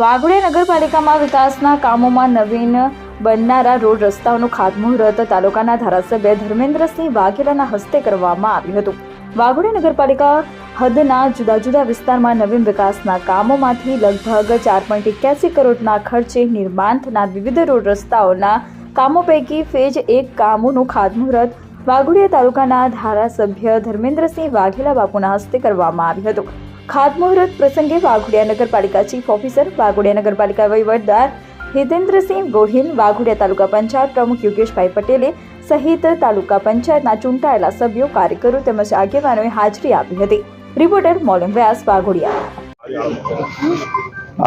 વાઘોડિયા નગરપાલિકામાં વિકાસના કામોમાં નવીન બનનારા રોડ રસ્તાઓનું ખાતમુહૂર્ત તાલુકાના ધારાસભ્ય ધર્મેન્દ્રસિંહ વાઘેલાના હસ્તે કરવામાં આવ્યું હતું. વાઘોડિયા નગરપાલિકા હદના જુદા જુદા વિસ્તારમાં નવીન વિકાસના કામોમાંથી લગભગ ચાર પોઈન્ટ એક્યાસી કરોડના ખર્ચે નિર્માણ થનાર વિવિધ રોડ રસ્તાઓના કામો પૈકી ફેજ એક કામોનું ખાતમુહૂર્ત વાઘોડિયા તાલુકાના ધારાસભ્ય ધર્મેન્દ્રસિંહ વાઘેલા બાપુના હસ્તે કરવામાં આવ્યું હતું. ખાતમુહૂર્ત પ્રસંગે વાઘોડિયા નગરપાલિકા ચીફ ઓફિસર, વાઘોડિયા નગરપાલિકા વહીવટદાર હિતેન્દ્રસિંહ ગોહિલ, વાઘોડિયા તાલુકા પંચાયત પ્રમુખ યોગેશભાઈ પટેલે સહિત તાલુકા પંચાયતના ચૂંટાયેલા સભ્યો, કાર્યકરો તેમજ આગેવાનોએ હાજરી આપી હતી. રિપોર્ટર મોલમ વ્યાસ, વાઘોડિયા.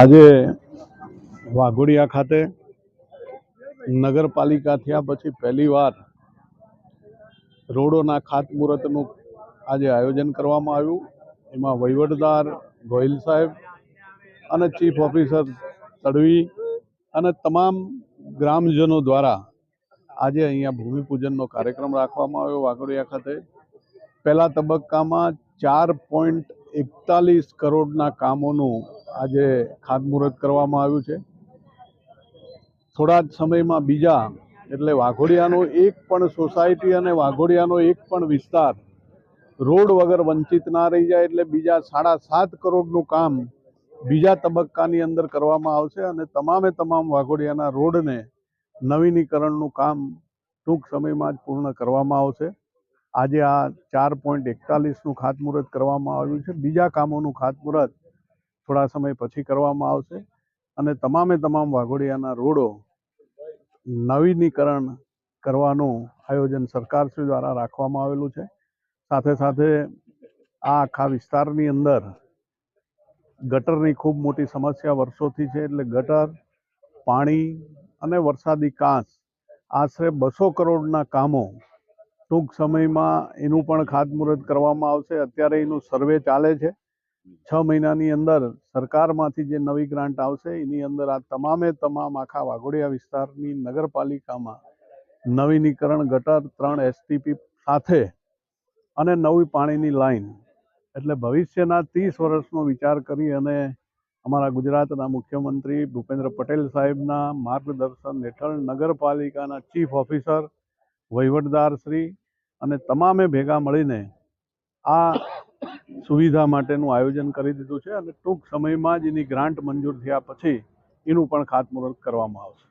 આજે વાઘોડિયા ખાતે નગરપાલિકા થયા પછી પહેલીવાર રોડોના ખાતમુહૂર્તનું આજે આયોજન કરવામાં આવ્યું. એમાં વહીવટદાર ગોહિલ સાહેબ અને ચીફ ઓફિસર તડવી અને તમામ ગ્રામજનો દ્વારા આજે અહીંયા ભૂમિપૂજનનો કાર્યક્રમ રાખવામાં આવ્યો વાઘોડિયા ખાતે. પહેલા તબક્કામાં ચાર પોઈન્ટ એકતાલીસ કરોડના કામોનું આજે ખાતમુહૂર્ત કરવામાં આવ્યું છે. થોડા જ સમયમાં બીજા એટલે વાઘોડિયાનો એક પણ સોસાયટી અને વાઘોડિયાનો એક પણ વિસ્તાર રોડ વગર વંચિત ના રહી જાય એટલે બીજા સાડા સાત કરોડનું કામ બીજા તબક્કાની અંદર કરવામાં આવશે અને તમામે તમામ વાઘોડિયાના રોડને નવીનીકરણનું કામ ટૂંક સમયમાં જ પૂર્ણ કરવામાં આવશે. આજે આ ચાર પોઈન્ટ એકતાલીસનું ખાતમુહૂર્ત કરવામાં આવ્યું છે. બીજા કામોનું ખાતમુહૂર્ત થોડા સમય પછી કરવામાં આવશે અને તમામે તમામ વાઘોડિયાના રોડો નવીનીકરણ કરવાનું આયોજન સરકારશ્રી દ્વારા રાખવામાં આવેલું છે. સાથે સાથે આ આખા વિસ્તારની અંદર ગટરની ખૂબ મોટી સમસ્યા વર્ષોથી છે, એટલે ગટર, પાણી અને વરસાદી કાંસ આશરે બસો કરોડના કામો ટૂંક સમયમાં એનું પણ ખાતમુહૂર્ત કરવામાં આવશે. અત્યારે એનું સર્વે ચાલે છે. છ મહિનાની અંદર સરકારમાંથી જે નવી ગ્રાન્ટ આવશે, એની અંદર આ તમામે તમામ આખા વાઘોડિયા વિસ્તારની નગરપાલિકામાં નવીનીકરણ ગટર ત્રણ એસટીપી સાથે અને નવી પાણીની લાઈન. એટલે ભવિષ્યના ત્રીસ વર્ષનો વિચાર કરી અને અમારા ગુજરાતના મુખ્યમંત્રી ભૂપેન્દ્ર પટેલ સાહેબના માર્ગદર્શન હેઠળ નગરપાલિકાના ચીફ ઓફિસર, વહીવટદાર શ્રી અને તમામે ભેગા મળીને આ સુવિધા માટેનું આયોજન કરી દીધું છે અને ટૂંક સમયમાં જ એની ગ્રાન્ટ મંજૂર થયા પછી એનું પણ ખાતમુહૂર્ત કરવામાં આવશે.